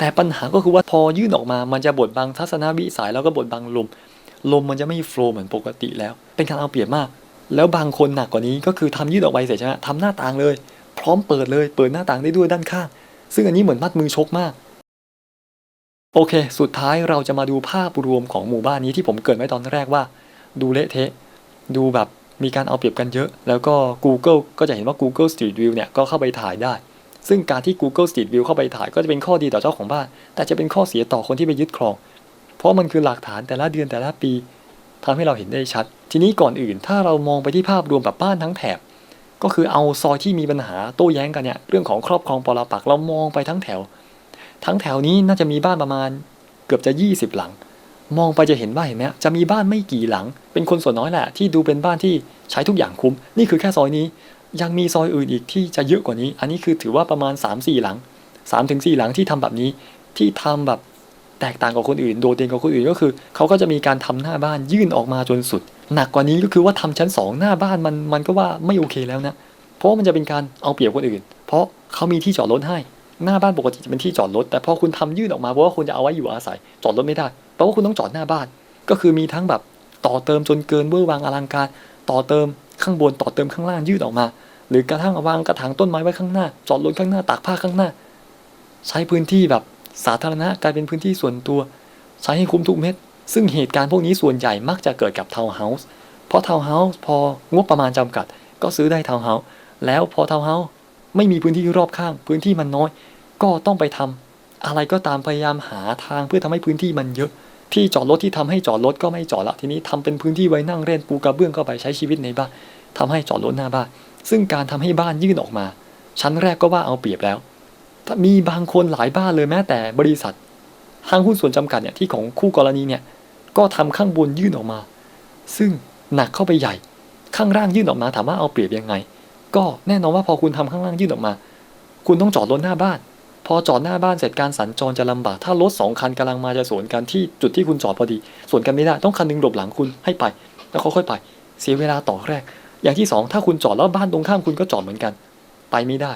แต่ปัญหาก็คือว่าพอยื่นออกมา มันจะบดบังทัศนวิสัยแล้วก็บดบังลม ลมมันจะไม่โฟล์เหมือนปกติแล้ว เป็นการเอาเปรียบมาก แล้วบางคนหนักกว่านี้ก็คือทำยื่นออกไปเสร็จใช่ไหมทำหน้าต่างเลย พร้อมเปิดเลย เปิดหน้าต่างได้ด้วยด้านข้าง ซึ่งอันนี้เหมือนมัดมือชกมาก โอเค สุดท้ายเราจะมาดูภาพรวมของหมู่บ้านนี้ที่ผมเกิดไว้ตอนแรกว่า ดูเละเทะ ดูแบบมีการเอาเปรียบกันเยอะ แล้วก็ Google ก็จะเห็นว่า Google Street View เนี่ยก็เข้าไปถ่ายได้ ซึ่งการที่ Google Street View เข้าไปถ่ายก็จะเป็นข้อดีต่อเจ้าของบ้าน แต่จะเป็นข้อเสียต่อคนที่ไปยึดครอง เพราะมันคือหลักฐานแต่ละเดือนแต่ละปีทำให้เราเห็นได้ชัด ทีนี้ก่อนอื่น ถ้าเรามองไปที่ภาพรวมแบบบ้านทั้งแถบ ก็คือเอาซอยที่มีปัญหาโต้แย้งกันเนี่ยเรื่องของครอบครองปรปักเรามองไปทั้งแถว ทั้งแถวนี้น่าจะมีบ้านประมาณเกือบจะ 20 หลัง มองไปจะเห็นว่าเห็นไหมจะมีบ้านไม่กี่หลัง เป็นคนส่วนน้อยแหละที่ดูเป็นบ้านที่ใช้ทุกอย่างคุ้ม นี่คือแค่ซอยนี้ ยังมีซอยอื่นอีกที่จะเยอะกว่านี้ อันนี้คือถือว่าประมาณ 3-4 หลัง 3-4 หลังที่ทำแบบนี้ที่ทำแบบแตกต่างกับคนอื่น โดดเด่นกว่าคนอื่นก็คือเขาก็จะมีการทำหน้าบ้านยื่นออกมาจนสุด หนักกว่านี้ก็คือว่าทำชั้น 2 หน้าบ้านมันมันก็ว่าไม่โอเคแล้วนะเพราะว่ามันจะเป็นการเอาเปรียบคนอื่น เพราะเขามีที่จอดรถให้ หน้าบ้านปกติจะเป็นที่จอดรถแต่พอคุณทำยื่นออกมาเพราะว่าคุณจะเอาไว้อยู่อาศัย จอดรถไม่ได้เพราะว่าคุณต้องจอดหน้าบ้าน ก็คือมีทั้งแบบต่อเติมจนเกินเวอร์วางอลังการ ต่อเติมข้างบนต่อเติมข้างล่างยื่นออกมา หรือกระทั่งวางกระถางต้นไม้ไว้ข้างหน้า จอดรถข้างหน้าตากผ้าข้างหน้า ใช้พื้นที่แบบสาธารณะกลายเป็นพื้นที่ส่วนตัว ใช้ให้คุ้มทุกเม็ดซึ่งเหตุการณ์พวกนี้ส่วนใหญ่มักจะเกิดกับทาวน์เฮาส์เพราะทาวน์เฮาส์พองบประมาณจำกัด ก็ซื้อได้ทาวน์เฮาส์แล้วพอทาวน์เฮาส์ไม่มีพื้นที่รอบข้าง พื้นที่มันน้อย ก็ต้องไปทำอะไรก็ตามพยายามหาทางเพื่อทำให้พื้นที่มันเยอะ ที่จอดรถที่ทำให้จอดรถก็ไม่จอดละทีนี้ทำเป็นพื้นที่ไว้นั่งเล่นปูกระเบื้องเข้าไปใช้ชีวิตในบ้านทำให้จอดรถหน้าบ้าน ซึ่งการทำให้บ้านยื่นออกมา ชั้นแรกก็ว่าเอาเปรียบแล้ว ถ้ามีบางคนหลายบ้านเลยแม้แต่บริษัทห้างหุ้นส่วนจำกัดเนี่ยที่ของคู่กรณีเนี่ยก็ทำข้างบนยื่นออกมา ซึ่งหนักเข้าไปใหญ่ ข้างล่างยื่นออกมาถามว่าเอาเปรียบยังไง ก็แน่นอนว่าพอคุณทำข้างล่างยื่นออกมา คุณต้องจอดรถหน้าบ้าน อจอดหน้าบ้านเสร็จการสัญจรจะลำบาก ถ้ารถสองคันกำลังมาจะสวนกันที่จุดที่คุณจอดพอดี สวนกันไม่ได้ต้องคันหนึงหลบหลังคุณให้ไป แล้วค่อยๆไป เสียเวลาต่อแรก อย่างที่สองถ้าคุณจอดแล้วบ้านตรงข้ามคุณก็จอดเหมือนกัน ไปไม่ได้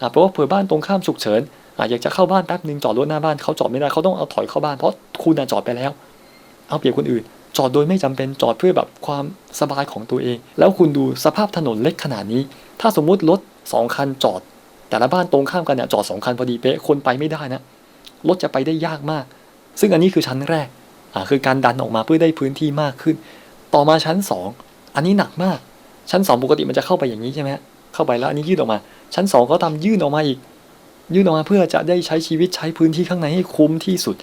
อ่าเพราะว่าเผื่อบ้านตรงข้ามฉุกเฉินอ่าอยากจะเข้าบ้านแป๊บหนึ่งจอดรถหน้าบ้านเขาจอดไม่ได้เขาต้องเอาถอยเข้าบ้านเพราะคุณน่ะจอดไปแล้ว เอาเปรียบคนอื่น จอดโดยไม่จำเป็นจอดเพื่อแบบความสบายของตัวเอง แล้วคุณดูสภาพถนนเล็กขนาดนี้ ถ้าสมมุติรถสองคันจอด แต่ละบ้านตรงข้ามกันเนี่ยจอดสองคันพอดีเป๊ะคนไปไม่ได้นะรถจะไปได้ยากมาก ซึ่งอันนี้คือชั้นแรกอ่าคือการดันออกมาเพื่อได้พื้นที่มากขึ้น ต่อมาชั้นสองอันนี้หนักมาก ชั้นสองปกติมันจะเข้าไปอย่างนี้ใช่ไหมเข้าไปแล้วอันนี้ยื่นออกมา ชั้นสองก็ทำยื่นออกมาอีก ยื่นออกมาเพื่อจะได้ใช้ชีวิตใช้พื้นที่ข้างในให้คุ้มที่สุด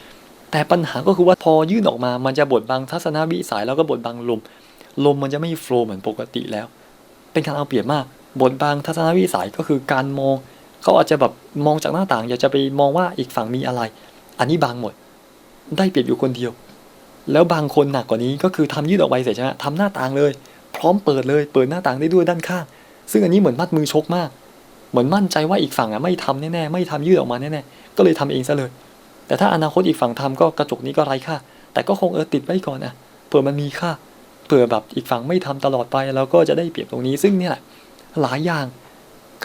แต่ปัญหาก็คือว่าพอยื่นออกมา มันจะบดบังทัศนวิสัยแล้วก็บดบังลม ลมมันจะไม่โฟล์เหมือนปกติแล้ว เป็นการเอาเปรียบมากบดบังทัศนวิสัยก็คือการมอง เขาอาจจะแบบมองจากหน้าต่าง อยากจะไปมองว่าอีกฝั่งมีอะไร อันนี้บางหมด ได้เปรียบอยู่คนเดียว แล้วบางคนหนักกว่านี้ก็คือทำยื่นออกไปเสร็จใช่ไหมทำหน้าต่างเลย พร้อมเปิดเลย เปิดหน้าต่างได้ด้วยด้านข้าง ซึ่งอันนี้เหมือนมัดมือชกมาก เหมือนมั่นใจว่าอีกฝั่งอะไม่ทำแน่ๆไม่ทำยื่นออกมาแน่ๆก็เลยทำเองซะเลย แต่ถ้าอนาคตอีกฝั่งทำก็กระจกนี้ก็ไร้ค่า แต่ก็คงเออติดไว้ก่อนอะเผื่อมันมีค่าเผื่อแบบอีกฝั่งไม่ทำตลอดไปเราก็จะได้เปรียบตรงนี้ซึ่งเนี่ยแหละหลายอย่าง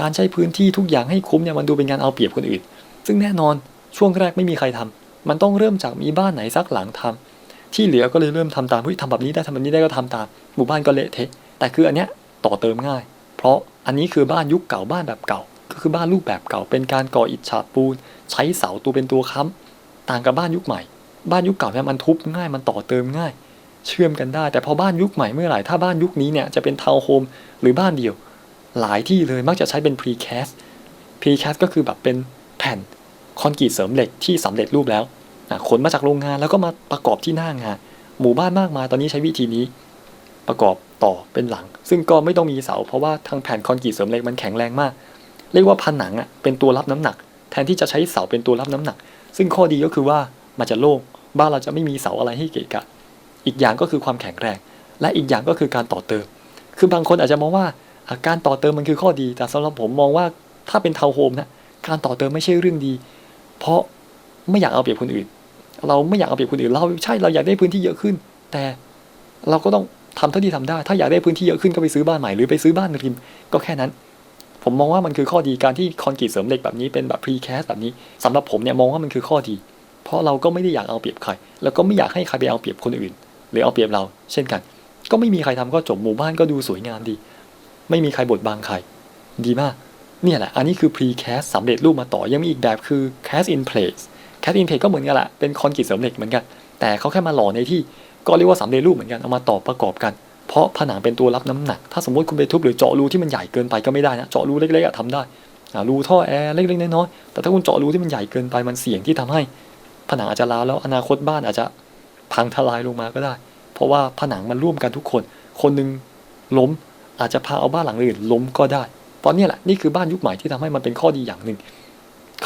การใช้พื้นที่ทุกอย่างให้คุ้มเนี่ยมันดูเป็นการเอาเปรียบคนอื่น ซึ่งแน่นอนช่วงแรกไม่มีใครทำมันต้องเริ่มจากมีบ้านไหนสักหลังทำที่เหลือก็เลยเริ่มทำตามเฮ้ยทำแบบนี้ได้ทำแบบนี้ได้ก็ทำตาม หมู่บ้านก็เละเทะ แต่คืออันเนี้ยต่อเติมง่าย เพราะอันนี้คือบ้านยุคเก่าบ้านแบบเก่า ก็คือบ้านรูปแบบเก่า เป็นการก่ออิฐฉาบปูน ใช้เสาตัวเป็นตัวค้ำต่างกับบ้านยุคใหม่ บ้านยุคเก่าเนี่ยมันทุบง่ายมันต่อเติมง่าย เชื่อมกันได้ แต่พอบ้านยุคใหม่เมื่อไหร่ถ้าบ้านยุคนี้เนี่ยจะเป็นทาวน์โฮมหรือบ้านเดียว หลายที่เลยมักจะใช้เป็น precast precast ก็คือแบบเป็นแผ่นคอนกรีตเสริมเหล็กที่สำเร็จรูปแล้วขนมาจากโรงงานแล้วก็มาประกอบที่หน้างาน หมู่บ้านมากมายตอนนี้ใช้วิธีนี้ ประกอบต่อเป็นหลัง ซึ่งก็ไม่ต้องมีเสา เพราะว่าทางแผ่นคอนกรีตเสริมเหล็กมันแข็งแรงมาก เรียกว่าผนังอะเป็นตัวรับน้ำหนัก แทนที่จะใช้เสาเป็นตัวรับน้ำหนัก ซึ่งข้อดีก็คือว่ามันจะโล่งบ้านเราจะไม่มีเสาอะไรให้เกะกะ อีกอย่างก็คือความแข็งแรง และอีกอย่างก็คือการต่อเติม คือบางคนอาจจะมองว่า การต่อเติมมันคือข้อดี แต่สำหรับผมมองว่าถ้าเป็นทาวน์โฮมนะการต่อเติมไม่ใช่เรื่องดี เพราะไม่อยากเอาเปรียบคนอื่น เราไม่อยากเอาเปรียบคนอื่น เราใช่เราอยากได้พื้นที่เยอะขึ้น แต่เราก็ต้องทำเท่าที่ทำได้ ถ้าอยากได้พื้นที่เยอะขึ้นก็ไปซื้อบ้านใหม่หรือไปซื้อบ้านริม ก็แค่นั้น ผมมองว่ามันคือข้อดีการที่คอนกรีตเสริมเหล็กแบบนี้เป็นแบบพรีแคสแบบนี้สำหรับผมเนี่ยมองว่ามันคือข้อดี เพราะเราก็ไม่ได้อยากเอาเปรียบใคร แล้วก็ไม่อยากให้ใครไปเอาเปรียบคนอื่น หรือเอาเปรียบเรา เช่นกัน ก็ไม่มีใครทำก็จบหมู่บ้านก็ดูสวยงามดี ไม่มีใครบดบังใคร ดีมาก เนี่ยแหละ อันนี้คือ precast สำเร็จรูปมาต่อ ยังมีอีกแบบคือ cast in place cast in place ก็เหมือนกันแหละ เป็นคอนกรีตเสริมเหล็กเหมือนกัน แต่เขาแค่มาหล่อในที่ก็เรียกว่าสำเร็จรูปเหมือนกัน เอามาต่อประกอบกัน เพราะผนังเป็นตัวรับน้ำหนัก ถ้าสมมติคุณไปทุบหรือเจาะรูที่มันใหญ่เกินไปก็ไม่ได้นะ เจาะรูเล็กๆอะทำได้รูท่อแอร์เล็กๆน้อยๆ แต่ถ้าคุณเจาะรูที่มันใหญ่เกินไปมันเสี่ยงที่ทำให้ ผนังอาจจะร้าวแล้วอนาคตบ้านอาจจะพังทลายลงมาก็ได้ เพราะว่าผนังมันร่วมกันทุกคน คนนึงล้ม อาจจะพาเอาบ้านหลังอื่นล้มก็ได้เพราะเนี่ยแหละนี่คือบ้านยุคใหม่ที่ทำให้มันเป็นข้อดีอย่างหนึ่ง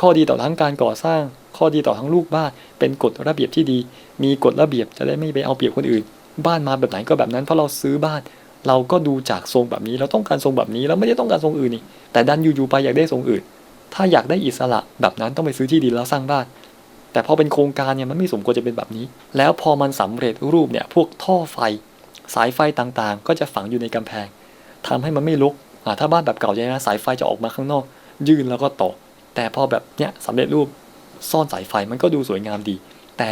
ข้อดีต่อทั้งการก่อสร้าง ข้อดีต่อทั้งลูกบ้าน เป็นกฎระเบียบที่ดี มีกฎระเบียบจะได้ไม่ไปเอาเปรียบคนอื่น บ้านมาแบบไหนก็แบบนั้นเพราะเราซื้อบ้าน เราก็ดูจากทรงแบบนี้ เราต้องการทรงแบบนี้เราไม่ได้ต้องการทรงอื่นนี่แต่ดันอยู่ๆไปอยากได้ทรงอื่น ถ้าอยากได้อิสระแบบนั้นต้องไปซื้อที่ดินแล้วสร้างบ้านแต่พอเป็นโครงการเนี่ยมันไม่สมควรจะเป็นแบบนี้ แล้วพอมันสำเร็จรูปเนี่ยพวกท่อไฟ สายไฟต่างๆ ก็จะฝังอยู่ในกำแพง ทำให้มันไม่รกอ่าถ้าบ้านแบบเก่าใช่ไหมสายไฟจะออกมาข้างนอก ยื่นแล้วก็ต่อ แต่พอแบบเนี้ยสำเร็จรูปซ่อนสายไฟมันก็ดูสวยงามดี แต่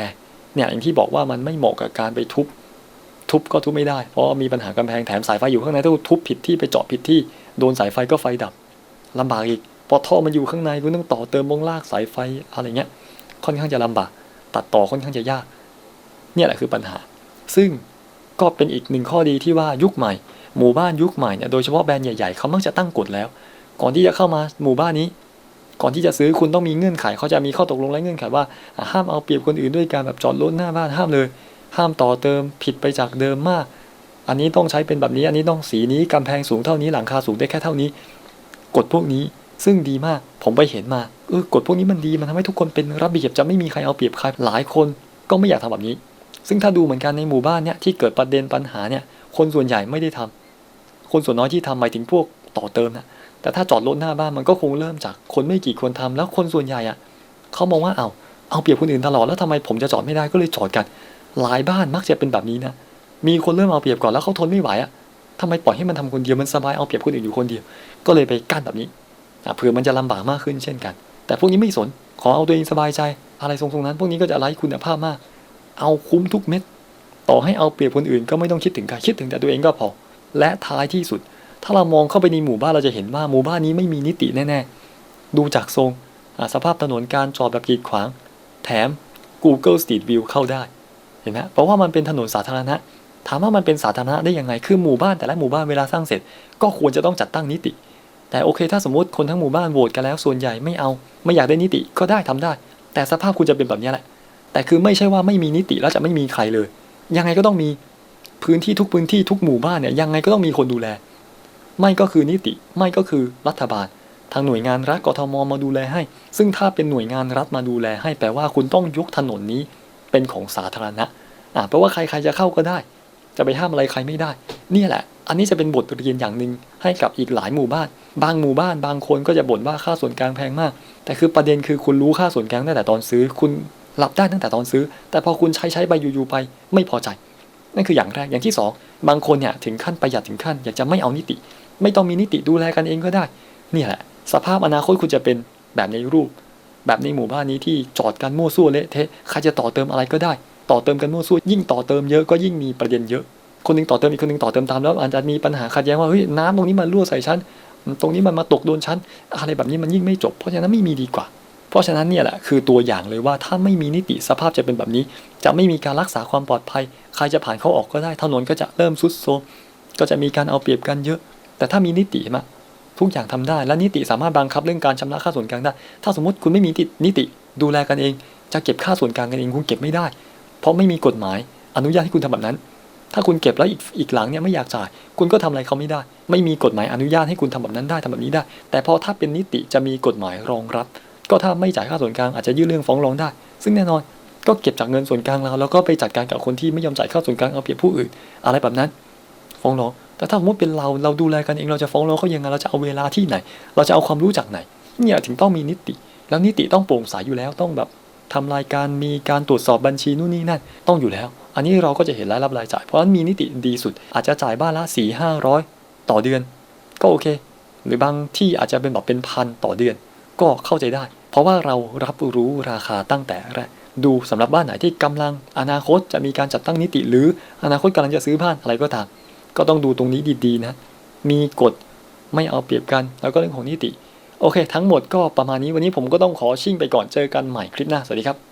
เนี่ยอย่างที่บอกว่ามันไม่เหมาะกับการไปทุบ ทุบก็ทุบไม่ได้ เพราะมีปัญหากำแพงแถมสายไฟอยู่ข้างในถ้าทุบผิดที่ไปเจาะผิดที่โดนสายไฟก็ไฟดับลำบากอีกพอท่อมันอยู่ข้างในคุณต้องต่อเติมวงลากสายไฟอะไรเงี้ยค่อนข้างจะลำบาก ตัดต่อค่อนข้างจะยาก เนี่ยแหละคือปัญหา ซึ่งก็เป็นอีกหนึ่งข้อดีที่ว่ายุคใหม่ หมู่บ้านยุคใหม่เนี่ยโดยเฉพาะแบรนด์ใหญ่ๆเขามักจะตั้งกฎแล้ว ก่อนที่จะเข้ามาหมู่บ้านนี้ ก่อนที่จะซื้อคุณต้องมีเงื่อนไขเขาจะมีข้อตกลงและเงื่อนไขว่าห้ามเอาเปรียบคนอื่นด้วยการแบบจอดรถหน้าบ้านห้ามเลย ห้ามต่อเติมผิดไปจากเดิมมาก อันนี้ต้องใช้เป็นแบบนี้อันนี้ต้องสีนี้กำแพงสูงเท่านี้หลังคาสูงได้แค่เท่านี้กฎพวกนี้ซึ่งดีมากผมไปเห็นมาเออกฎพวกนี้มันดีมันทำให้ทุกคนเป็นระเบียบจะไม่มีใครเอาเปรียบใครหลายคนก็ไม่อยากทำแบบนี้ ซึ่งถ้าดูเหมือนกันในหมู่บ้านเนี่ยที่เกิดประเด็นปัญหาเนี่ยคนส่วนใหญ่ไม่ได้ทำ คนส่วนน้อยที่ทำหมายถึงพวกต่อเติมนะแต่ถ้าจอดรถหน้าบ้านมันก็คงเริ่มจากคนไม่กี่คนทำแล้วคนส่วนใหญ่อะเขามองว่าเอาเอาเปรียบคนอื่นตลอดแล้วทำไมผมจะจอดไม่ได้ก็เลยจอดกัน หลายบ้านมักจะเป็นแบบนี้นะมีคนเริ่มเอาเปรียบก่อนแล้วเขาทนไม่ไหวอะทำไมปล่อยให้มันทำคนเดียวมันสบายเอาเปรียบคนอื่นอยู่คนเดียว ก็เลยไปกั้นแบบนี้เผื่อมันจะลำบากมากขึ้นเช่นกัน แต่พวกนี้ไม่สนขอเอาตัวเองสบายใจ อะไรทรงๆนั้น พวกนี้ก็จะไร้คุณภาพมาก เอาคุ้มทุกเม็ด ต่อให้เอาเปรียบคนอื่นก็ไม่ต้องคิดถึงใครคิดถึงแต่ตัวเองก็พอ และท้ายที่สุด ถ้าเรามองเข้าไปในหมู่บ้านเราจะเห็นว่าหมู่บ้านนี้ไม่มีนิติแน่ๆ ดูจากทรงสภาพถนนการจอดแบบกีดขวาง แถม Google Street View เข้าได้ เห็นไหมเพราะว่ามันเป็นถนนสาธารณะ ถามว่ามันเป็นสาธารณะได้ยังไง คือหมู่บ้านแต่ละหมู่บ้านเวลาสร้างเสร็จ ก็ควรจะต้องจัดตั้งนิติ แต่โอเค ถ้าสมมติคนทั้งหมู่บ้านโหวตกันแล้วส่วนใหญ่ไม่เอา ไม่อยากได้นิติก็ได้ทำได้ แต่สภาพคุณจะเป็นแบบนี้แหละ แต่คือไม่ใช่ว่าไม่มีนิติแล้วจะไม่มีใครเลย ยังไงก็ต้องมี พื้นที่ทุกพื้นที่ทุกหมู่บ้านเนี่ยยังไงก็ต้องมีคนดูแล ไม่ก็คือนิติไม่ก็คือรัฐบาล ทางหน่วยงานรัฐกทมมาดูแลให้ ซึ่งถ้าเป็นหน่วยงานรัฐมาดูแลให้แปลว่าคุณต้องยกถนนนี้เป็นของสาธารณะอ่าแปลว่าใครๆจะเข้าก็ได้ จะไปห้ามอะไรใครไม่ได้ นี่แหละ อันนี้จะเป็นบทเรียนอย่างหนึ่งให้กับอีกหลายหมู่บ้าน บางหมู่บ้านบางคนก็จะบ่นว่าค่าส่วนกลางแพงมาก แต่คือประเด็นคือคุณรู้ค่าส่วนกลางตั้งแต่ตอนซื้อ คุณรับได้ตั้งแต่ตอนซื้อ แต่พอคุณใช้ใช้ไปอยู่ๆไป ไม่พอใจ นั่นคืออย่างแรกอย่างที่สองบางคนเนี่ยถึงขั้นประหยัดถึงขั้น อยากจะไม่เอานิติ ไม่ต้องมีนิติดูแลกันเองก็ได้นี่แหละ สภาพอนาคตคุณจะเป็นแบบในรูป แบบในหมู่บ้านนี้ที่จอดกันมั่วซั่วเละเทะใครจะต่อเติมอะไรก็ได้ ต่อเติมกันมั่วซั่วยิ่งต่อเติมเยอะก็ยิ่งมีประเด็นเยอะ คนหนึงต่อเติมอีกคนหนึงต่อเติมตามแล้วอาจจะมีปัญหาขัดแย้งว่าเฮ้ยน้ำตรงนี้มันรั่วใส่ฉันตรงนี้มันมาตกโดนฉันอะไรแบบนี้มันยิ่งไม่จบเพราะฉะนั้นไม่มีดีกว่า เพราะฉะนั้นเนี่ยแหละคือตัวอย่างเลยว่าถ้าไม่มีนิติสภาพจะเป็นแบบนี้ จะไม่มีการรักษาความปลอดภัย ใครจะผ่านเข้าออกก็ได้ถนนก็จะเริ่มซุดโทรมก็จะมีการเอาเปรียบกันเยอะ แต่ถ้ามีนิติมาทุกอย่างทำได้ และนิติสามารถบังคับเรื่องการชำระค่าส่วนกลางได้ ถ้าสมมติคุณไม่มีนิติดูแลกันเอง จะเก็บค่าส่วนกลางกันเองคุณเก็บไม่ได้ เพราะไม่มีกฎหมาย อนุญาตให้คุณทำแบบนั้น ถ้าคุณเก็บแล้วอีกอีกหลังเนี่ยไม่อยากจ่าย คุณก็ทำอะไรเขาไม่ได้ ไม่มีกฎหมายอนุญาตให้คุณทำแบบนั้นได้ทำแบบนี้ได้ แต่พอถ้าเป็นนิติจะมีกฎหมายรองรับ ก็ถ้าไม่จ่ายค่าส่วนกลางอาจจะยื่นเรื่องฟ้องร้องได้ ซึ่งแน่นอนก็เก็บจากเงินส่วนกลางเราแล้วก็ไปจัดการกับคนที่ไม่ยอมจ่ายค่าส่วนกลางเอาเปรียบผู้อื่น อะไรแบบนั้น ฟ้องร้อง แต่ถ้าสมมติเป็นเราเราดูแลกันเองเราจะฟ้องร้องเขายังไงเราจะเอาเวลาที่ไหน เราจะเอาความรู้จากไหนเนี่ยถึงต้องมีนิติ แล้วนิติต้องโปร่งใสอยู่แล้วต้องแบบทำรายการมีการตรวจสอบบัญชีนู่นนี่นั่นต้องอยู่แล้ว อันนี้เราก็จะเห็นรายรับรายจ่าย เพราะฉะนั้นมีนิติดีสุด อาจจะจ่ายบ้านละสี่ห้าร้อยต่อเดือน ก็โอเค หรือบางที่อาจจะเป็นแบบเป็นพันต่อเดือน ก็เข้าใจได้ เพราะว่าเรารับรู้ราคาตั้งแต่แรกดูสำหรับบ้านไหนที่กำลังอนาคตจะมีการจัดตั้งนิติ หรืออนาคตกำลังจะซื้อบ้านอะไรก็ตามก็ต้องดูตรงนี้ดีๆนะ มีกฎไม่เอาเปรียบกัน แล้วก็เรื่องของนิติ โอเค ทั้งหมดก็ประมาณนี้วันนี้ผมก็ต้องขอชิ่งไปก่อนเจอกันใหม่คลิปหน้า สวัสดีครับ